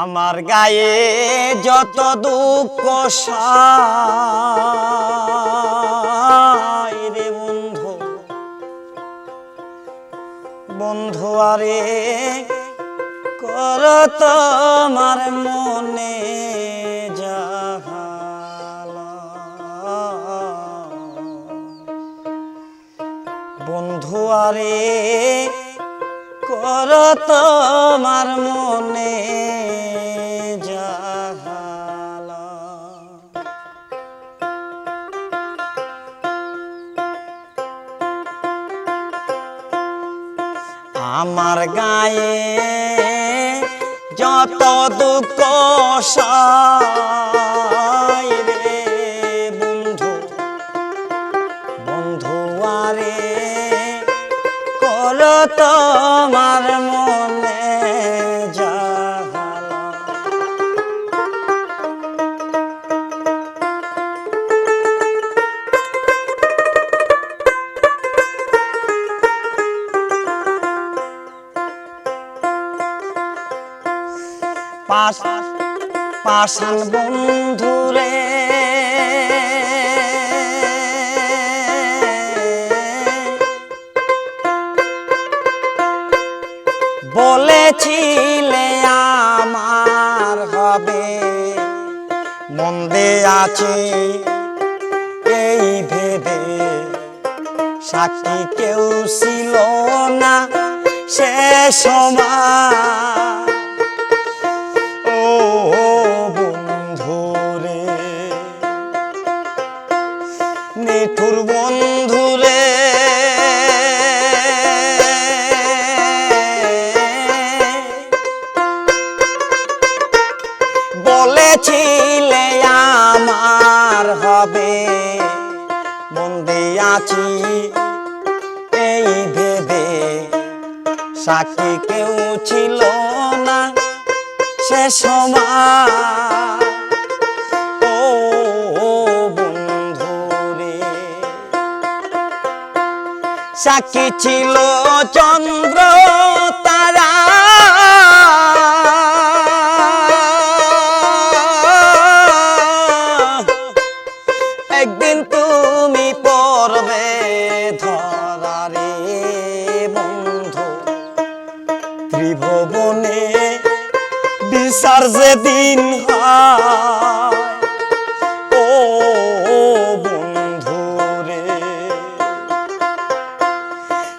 আমার গায়ে যত দুঃখ রে বন্ধু। বন্ধু আরে কর তোমার মনে তোমার মনে যাহালা আমার গায়ে যত দুঃখ সায় তোমার মনে পাশ পাশান বন্ধুরে মন্দে আছে। এই ভেবে সাক্ষী কেউ ছিল না সে সময়। সাক্ষী কেউ ছিল না সে সময়। ও বন্ধুরে, সাক্ষী ছিল চন্দ্র তারা। একদিন তুমি পড়বে ধরারে বিচার যেদিন হয়, ও বন্ধুরে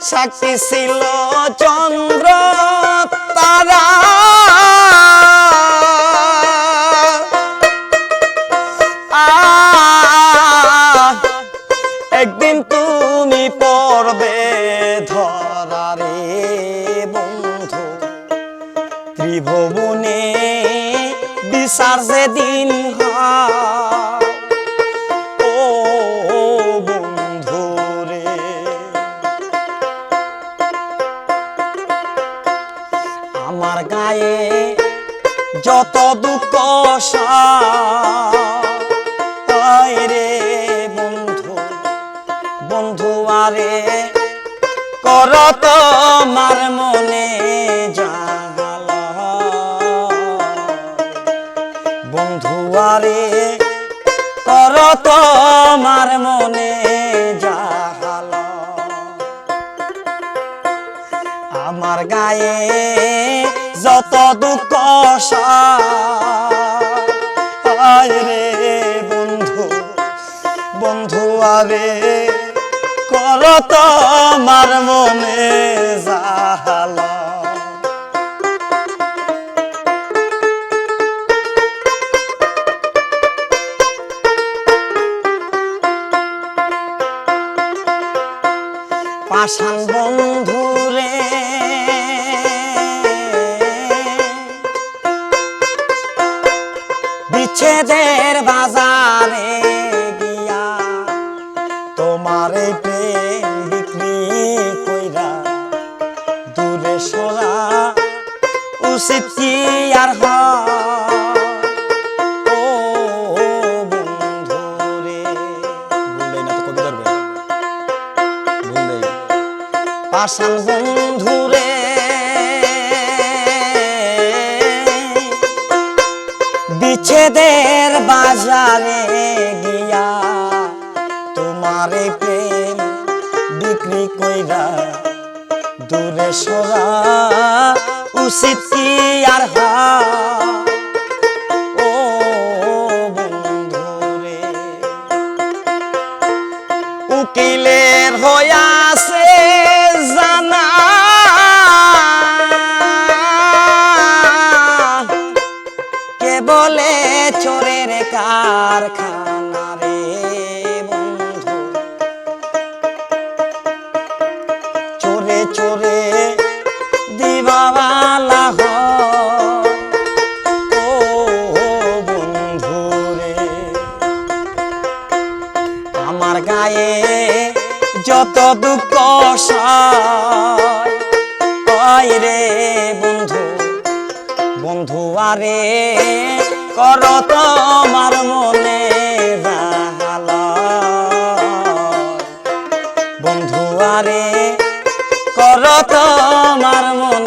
সাক্ষী ছিল চন্দ্র তারা। একদিন তুমি পড়বে ধরারে বন্ধু, ত্রিভুবনে বিচার যেদিন হয়। ও বন্ধুরে আমার গায়ে যত দুঃখ রে বন্ধু বন্ধু আরে, কর তোমার মনে জাগালা আরে কর তোমার মনে জাগালা আমার গায়ে যত দুঃখ রে বন্ধু বন্ধু আরে, কর তোমার মনে জাহালা পাষাণ বন্ধুরে বিচ্ছেদের বাজারে গিয়া তোমার বিক্রি কইরা দূরে সরা উচিত কি আর হয়? পাশান বন্ধুরে বিচ্ছেদের বাজারে গিয়া তোমার প্রেম বিক্রি কইরা দূরে সরা, উচিত কি আর হয়? ও কারখানা রে বন্ধু। চোরে চোরে হয় ও বন্ধু রে, আমার গায়ে যত দুঃখ রে বন্ধু বন্ধু আরে কর তোমার মনে রাহাল। বন্ধু আরে কর তোমার মনে